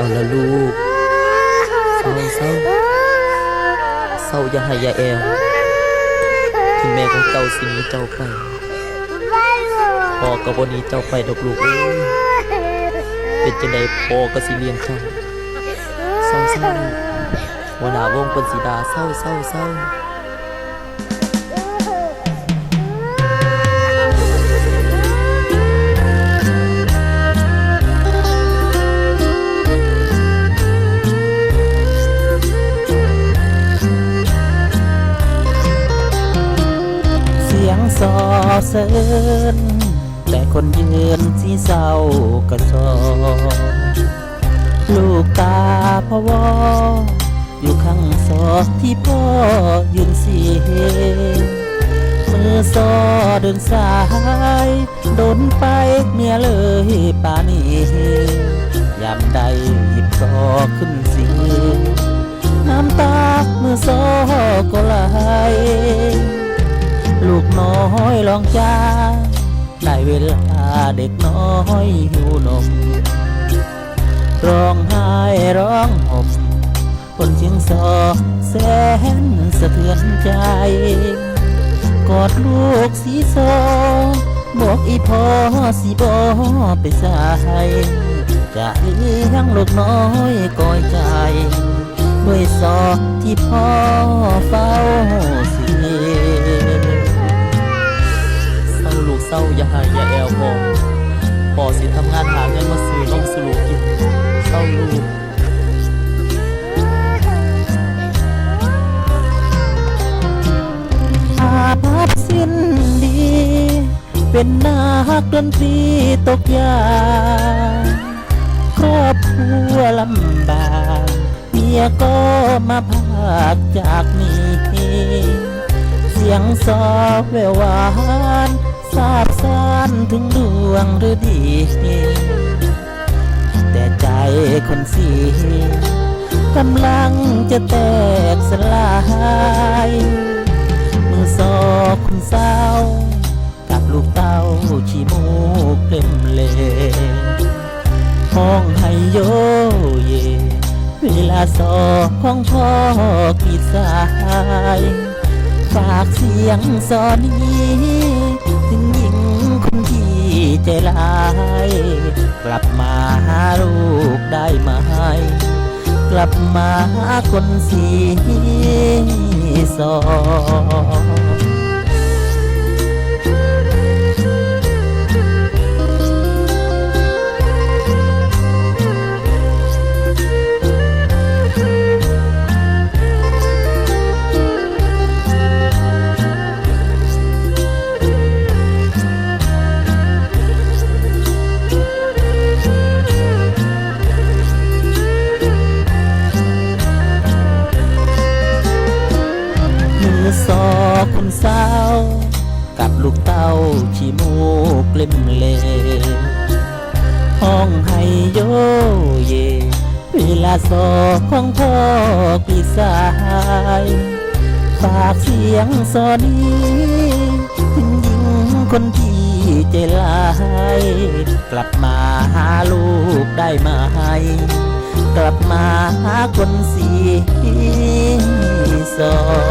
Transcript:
เอาละลูกเศร้าเศร้าเศร้าอย่าให้ยาแอวถึงแม่ของเจ้าสิหนี้เจ้าไปพ่อก็บ่หนี้เจ้าไปดอกลูกเอ้ยเป็นจังไดพ่อก็สิเลี้ยงเจ้าเศร้าเศร้าหัวหนาวงเปิ้นสิดาเศร้าเศร้าเศร้า เสริญแต่คนยืนที่เศร้ากระสอลูกตาพวออยู่ข้างศอกที่พ่อยืนเสียงมือซอเดินสายโดนไปเมียเลยป่านี้ยามใดหยิบซอขึ้นเสียงน้ำตาเมื่อซอก็ไหล ลูกน้อยลองจ้าได้เวลาเด็กน้อยหิวนม ร้องไห้ร้องห่มคนเสียงสอแสนสะเทือนใจ กอดลูกสีโซบอกอีพ่อสีบอไปสายจะเลี้ยงลูกน้อยก้อยใจ ด้วยซอที่พ่อเฝ้า เศร้าลูกเศร้าอย่าให้อย่าแอวพ่อพอสิทำงานหาเงินมาซื้อนมสู่ลูกกินเศร้าลูกอาภัพสิ้นดี เป็นนักดนตรีตกยาครอบครัวลำบากเมียก็มาพากจากนี้ สียงซอแววหวานสาบสานถึงดวงฤดี แต่ใจคนสีกำลังจะแตกสลาย มือซอกคุณสากับลูกเต้าชีมูกเต็มเลห้องให้โยเย เวลาสอกของพ่อกีดสาย ฝากเสียงสอนี้ถึงหญิงคนที่ใจลาย กลับมาหาลูกได้ไหม กลับมาหาคนสีสอง คุณสาว กับลูกเต้าชีมูกเล่มเลห้องให้โยเย เวลาสอของพ่อปีสายฝากเสียงสอนี้ถึงหญิงคนที่ใจลาย กลับมาหาลูกได้ไหมกลับมาหาคนสีสอง